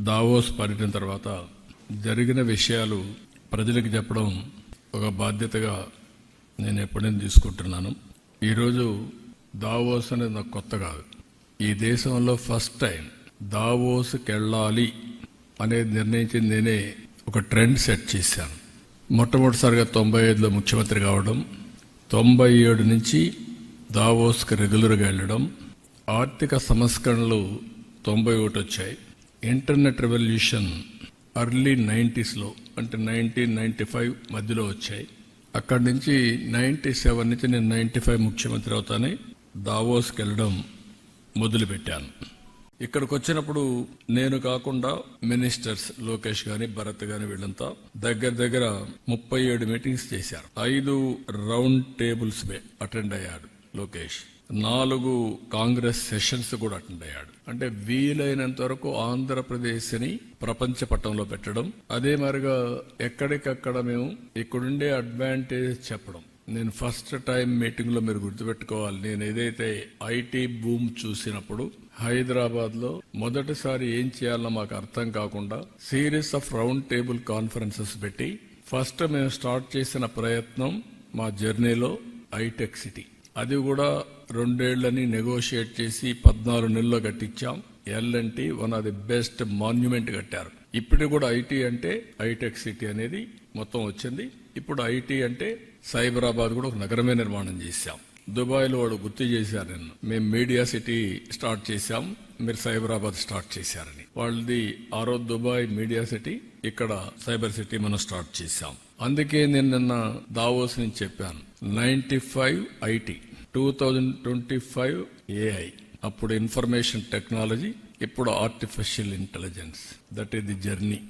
Davos పర్యటన తర్వాత జరిగిన విషయాలు ప్రజలకు చెప్పడం ఒక బాధ్యతగా నేను ఎప్పుడైనా తీసుకుంటున్నాను. ఈరోజు దావోస్ అనేది నాకు కొత్త కాదు. ఈ దేశంలో ఫస్ట్ టైం దావోస్కి వెళ్ళాలి అనేది నిర్ణయించింది నేనే ఒక ట్రెండ్ సెట్ చేశాను. మొట్టమొదటిసారిగా తొంభై ఐదులో ముఖ్యమంత్రి కావడం తొంభై ఏడు నుంచి దావోస్కి రెగ్యులర్గా వెళ్ళడం ఆర్థిక సంస్కరణలు తొంభై ఒకటి వచ్చాయి. ఇంటర్నెట్ రెవల్యూషన్ అర్లీ నైంటీస్లో అంటే నైన్టీన్ నైంటీ ఫైవ్ మధ్యలో వచ్చాయి. అక్కడి నుంచి నైంటీ సెవెన్ నుంచి నేను నైంటీ ఫైవ్ ముఖ్యమంత్రి అవుతానే దావోస్కి వెళ్ళడం మొదలుపెట్టాను. ఇక్కడికి వచ్చినప్పుడు నేను కాకుండా మినిస్టర్స్ లోకేష్ గాని భరత్ గాని వీళ్ళంతా దగ్గర దగ్గర ముప్పై ఏడు మీటింగ్స్ చేశారు. ఐదు రౌండ్ టేబుల్స్ అటెండ్ అయ్యాడు లోకేష్. నాలుగు కాంగ్రెస్ సెషన్స్ కూడా అటెండ్ అయ్యాడు. అంటే వీలైనంత వరకు ఆంధ్రప్రదేశ్ని ప్రపంచ పట్టంలో పెట్టడం. అదే మరిగా ఎక్కడికక్కడ మేము ఇక్కడుండే అడ్వాంటేజ్ చెప్పడం. నేను ఫస్ట్ టైం మీటింగ్లో మీరు గుర్తుపెట్టుకోవాలి. నేను ఏదైతే ఐటీ బూమ్ చూసినప్పుడు హైదరాబాద్లో మొదటిసారి ఏం చేయాలో మాకు అర్థం కాకుండా series of round table conferences పెట్టి ఫస్ట్ మేము స్టార్ట్ చేసిన ప్రయత్నం మా జర్నీలో ఐటెక్ సిటీ అది కూడా రెండేళ్ళని నెగోషియేట్ చేసి పద్నాలుగు నెలల్లో కట్టించాం. L&T one of the best monument కట్టారు. ఇప్పుడు కూడా ఐటీ అంటే ఐటెక్ సిటీ అనేది మొత్తం వచ్చింది. ఇప్పుడు ఐటీ అంటే సైబరాబాద్ కూడా ఒక నగరమే నిర్మాణం చేశాం. దుబాయ్లో వాడు గుర్తు చేశారు నిన్ను. మేము మీడియా సిటీ స్టార్ట్ చేశాం మీరు సైబరాబాద్ స్టార్ట్ చేశారని. వాళ్ళది ఆ రోజు దుబాయ్ మీడియా సిటీ ఇక్కడ సైబర్ సిటీ మనం స్టార్ట్ చేశాం. అందుకే నేను నిన్న దావోస్ నుంచి చెప్పాను. Ninety five IT two thousand twenty five AI. అప్పుడు ఇన్ఫర్మేషన్ టెక్నాలజీ ఇప్పుడు artificial intelligence. That is the journey.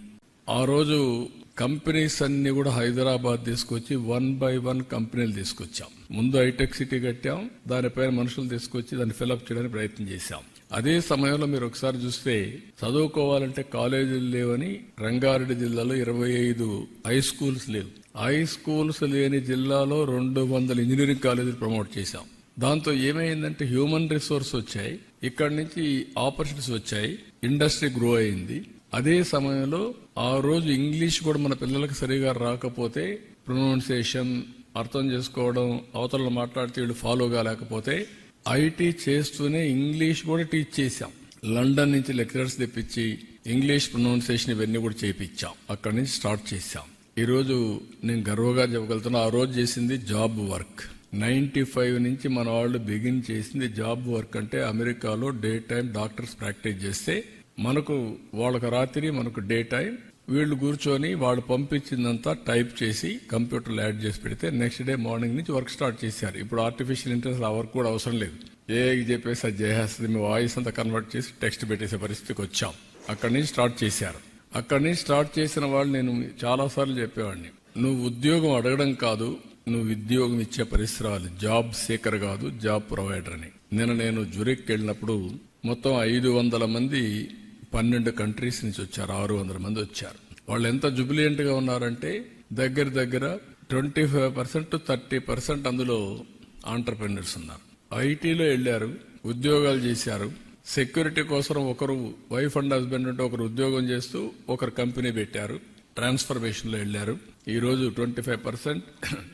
ఆ రోజు కంపెనీస్ అన్ని కూడా హైదరాబాద్ తీసుకొచ్చి వన్ బై వన్ కంపెనీలు తీసుకొచ్చాం. ముందు హైటెక్ సిటీ కట్టాం దానిపైన మనుషులు తీసుకొచ్చి దాన్ని ఫిలప్ చేయడానికి ప్రయత్నం చేశాం. అదే సమయంలో మీరు ఒకసారి చూస్తే చదువుకోవాలంటే కాలేజీలు లేవని రంగారెడ్డి జిల్లాలో ఇరవై ఐదు హై స్కూల్స్ లేవు. హై స్కూల్స్ లేని జిల్లాలో రెండు వందల ఇంజనీరింగ్ కాలేజీలు ప్రమోట్ చేశాం. దాంతో ఏమైందంటే హ్యూమన్ రిసోర్స్ వచ్చాయి. ఇక్కడ నుంచి ఆపర్చునిటీస్ వచ్చాయి. ఇండస్ట్రీ గ్రో అయింది. అదే సమయంలో ఆ రోజు ఇంగ్లీష్ కూడా మన పిల్లలకు సరిగా రాకపోతే ప్రొనౌన్సియేషన్ అర్థం చేసుకోవడం అవతలను మాట్లాడితే వీళ్ళు ఫాలో కాలేకపోతే ఐటీ చేస్తూనే ఇంగ్లీష్ కూడా టీచ్ చేశాం. లండన్ నుంచి లెక్చరర్స్ తెప్పించి ఇంగ్లీష్ ప్రొనౌన్సియేషన్ ఇవన్నీ కూడా చేయించాం అక్కడి నుంచి స్టార్ట్ చేశాం. ఈరోజు నేను గర్వగా చెప్పగలుగుతున్నా ఆ రోజు చేసింది జాబ్ వర్క్. నైన్టీ ఫైవ్ నుంచి మన వాళ్ళు బిగిన్ చేసింది జాబ్ వర్క్ అంటే అమెరికాలో డే టైం డాక్టర్స్ ప్రాక్టీస్ చేస్తే మనకు వాళ్ళకు రాత్రి మనకు డే టైం. వీళ్ళు కూర్చొని వాళ్ళు పంపించిందంతా టైప్ చేసి కంప్యూటర్లో యాడ్ చేసి పెడితే నెక్స్ట్ డే మార్నింగ్ నుంచి వర్క్ స్టార్ట్ చేశారు. ఇప్పుడు ఆర్టిఫిషియల్ ఇంటెలిజెన్స్ ఆ వర్క్ కూడా అవసరం లేదు. ఏ చెప్పేసి అది చేసేస్తుంది మీ వాయిస్ అంతా కన్వర్ట్ చేసి టెక్స్ట్ పెట్టేసే పరిస్థితికి వచ్చాం. అక్కడి నుంచి స్టార్ట్ చేశారు. అక్కడి నుంచి స్టార్ట్ చేసిన వాళ్ళు నేను చాలాసార్లు చెప్పేవాడిని. నువ్వు ఉద్యోగం అడగడం కాదు నువ్వు ఉద్యోగం ఇచ్చే పరిసరాలు జాబ్ సీకర్ కాదు జాబ్ ప్రొవైడర్ అని. నిన్న నేను జురిక్ వెళ్ళినప్పుడు మొత్తం ఐదు వందల మంది పన్నెండు కంట్రీస్ నుంచి వచ్చారు ఆరు వందల మంది వచ్చారు. వాళ్ళు ఎంత జుబిలియంట్గా ఉన్నారంటే దగ్గర దగ్గర twenty five percent thirty percent అందులో ఆంటర్ప్రెన్యూర్స్ ఉన్నారు. ఐటీలో వెళ్ళారు ఉద్యోగాలు చేశారు. సెక్యూరిటీ కోసం ఒకరు వైఫ్ అండ్ హస్బెండ్ ఉంటే ఒకరు ఉద్యోగం చేస్తూ ఒకరు కంపెనీ పెట్టారు. ట్రాన్స్ఫర్మేషన్లో వెళ్ళారు ఈ రోజు ట్వంటీ ఫైవ్ పర్సెంట్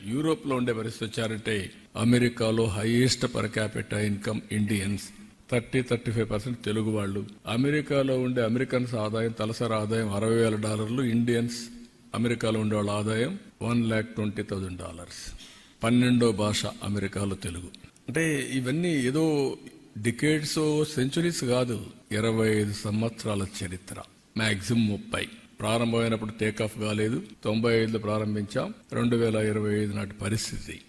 యూరోప్లో ఉండే పరిస్థితి వచ్చారంటే అమెరికాలో highest per capital income Indians thirty thirty five percent Telugu వాళ్ళు. అమెరికాలో ఉండే అమెరికన్స్ ఆదాయం తలసరి ఆదాయం అరవై వేల డాలర్లు. ఇండియన్స్ అమెరికాలో ఉండే వాళ్ళ ఆదాయం one lakh twenty thousand dollars. పన్నెండో భాష అమెరికాలో తెలుగు. అంటే ఇవన్నీ ఏదో డికేడ్స్ సెంచురీస్ కాదు. ఇరవై ఐదు సంవత్సరాల చరిత్ర. మ్యాక్సిమం ముప్పై. ప్రారంభమైనప్పుడు టేక్ ఆఫ్ కాలేదు. తొంభై ఐదులో ప్రారంభించాం. రెండు వేల ఇరవై ఐదు నాటి పరిస్థితి.